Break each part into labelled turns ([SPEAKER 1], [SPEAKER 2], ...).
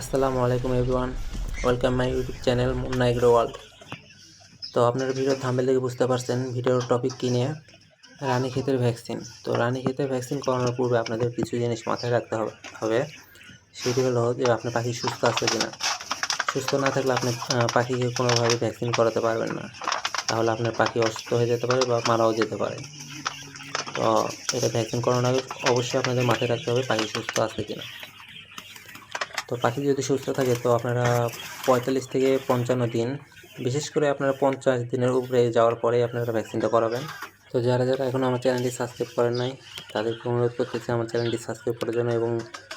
[SPEAKER 1] আসসালামু আলাইকুম everyone. Welcome my YouTube channel Munna agro world. তো আপনারা ভিডিও থাম্বেল থেকে বুঝতে পারছেন, ভিডিওর টপিক কী নিয়ে? রানী ক্ষেতের ভ্যাকসিন তো রানী ক্ষেতের ভ্যাকসিন করানোর পূর্বে আপনাদের কিছু জিনিস মাথায় রাখতে হবে হবে। সেটি হলো যে, আপনার পাখি সুস্থ আছে কিনা? সুস্থ না থাকলে আপনি পাখিকে কোনোভাবে ভ্যাকসিন করাতে পারবেন না। তাহলে আপনার পাখি অসুস্থ হয়ে যেতে পারে বা মারাও যেতে পারে। তো এটা ভ্যাকসিন করানোর আগে অবশ্যই আপনাদের মাথায় রাখতে হবে পাখি সুস্থ আছে কিনা। তো পাখি যদি সুস্থ থাকে, তো আপনারা পঁয়তাল্লিশ থেকে পঞ্চান্ন দিন, বিশেষ করে আপনারা পঞ্চাশ দিনের উপরে যাওয়ার পরে আপনারা ভ্যাকসিনটা করাবেন। তো যারা যারা এখনও আমার চ্যানেলটি সাবস্ক্রাইব করেন নাই, তাদেরকে অনুরোধ করতেছি আমার চ্যানেলটি সাবস্ক্রাইব করার জন্য এবং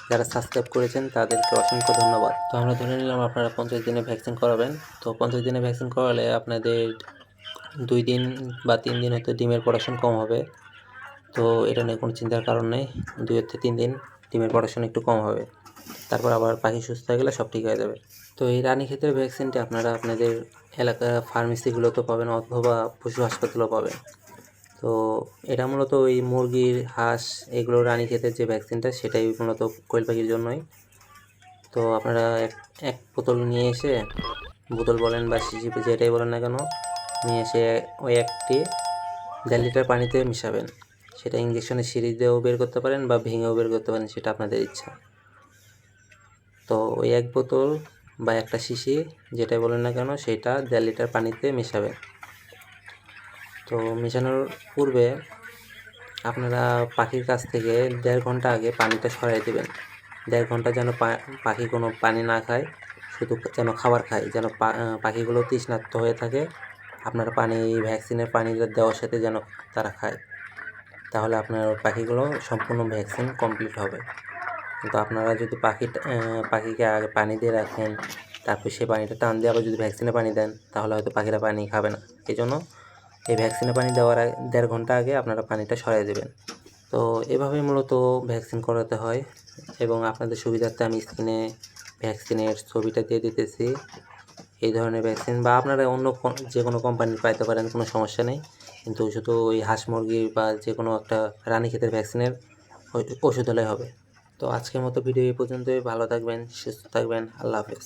[SPEAKER 1] যারা সাবস্ক্রাইব করেছেন, তাদেরকে অসংখ্য ধন্যবাদ। তো আমরা ধরে নিলাম আপনারা পঞ্চাশ দিনে ভ্যাকসিন করাবেন। তো পঞ্চাশ দিনে ভ্যাকসিন করালে আপনাদের দুই দিন বা তিন দিন হয়তো ডিমের প্রোডাকশন কম হবে। তো এটা নিয়ে কোনো চিন্তার কারণ নেই, দুই থেকে তিন দিন ডিমের প্রোডাকশন একটু কম হবে। তারপর আবার পাখি সুস্থ হয়ে গেলে সব ঠিক হয়ে যাবে। তো এই রানী ক্ষেতের ভ্যাকসিনটি আপনারা আপনাদের এলাকা ফার্মেসিগুলোতে পাবেন অথবা পশু হাসপাতালেও পাবেন। তো এটা মূলত ওই মুরগির হাঁস এগুলো রানী ক্ষেতের যে ভ্যাকসিনটা সেটাই মূলত কোয়েল পাখির জন্যই। তো আপনারা এক এক বোতল নিয়ে এসে, বোতল বলেন বা শিশি যেটাই বলেন না কেন, নিয়ে এসে ওই একটি দেড় লিটার পানিতে মিশাবেন। সেটা ইঞ্জেকশনের সিরিজ দিয়েও বের করতে পারেন বা ভেঙেও বের করতে পারেন, সেটা আপনাদের ইচ্ছা। তো ওই এক বোতল বা একটা শিশি, যেটাই বলেন না কেন, সেটা দেড় লিটার পানিতে মেশাবেন তো মেশানোর পূর্বে আপনারা পাখির কাছ থেকে দেড় ঘণ্টা আগে পানিটা সরাই দেবেন। দেড় ঘণ্টা যেন পাখি কোনো পানি না খায়, শুধু যেন খাবার খায়, যেন পাখিগুলো তৃষ্ণার্ত হয়ে থাকে, আপনার পানি, ভ্যাকসিনের পানিটা দেওয়ার সাথে যেন তারা খায়। তাহলে আপনার পাখিগুলো সম্পূর্ণ ভ্যাকসিন কমপ্লিট হবে। কিন্তু আপনারা যদি পাখি পাখিকে আগে পানি দিয়ে রাখেন, তারপর সেই পানিটা টান দিয়ে আবার যদি ভ্যাকসিনে পানি দেন, তাহলে হয়তো পাখিরা পানি খাবে না। এই জন্য এই ভ্যাকসিনে পানি দেওয়ার আগে, দেড় ঘণ্টা আগে আপনারা পানিটা সরাই দেবেন। তো এভাবেই মূলত ভ্যাকসিন করাতে হয় এবং আপনাদের সুবিধার্থে আমি স্ক্রিনে ভ্যাকসিনের ছবিটা দিয়ে দিতেছি। এই ধরনের ভ্যাকসিন বা আপনারা অন্য যে কোনো কোম্পানির পাইতে পারেন, কোনো সমস্যা নেই। কিন্তু শুধু ওই হাঁস মুরগি বা যে কোনো একটা রানী ক্ষেতের ভ্যাকসিনের ওষুধ হলে হবে। তো আজকের মতো ভিডিও এই পর্যন্তই। ভালো থাকবেন সুস্থ থাকবেন। আল্লাহ হাফেজ।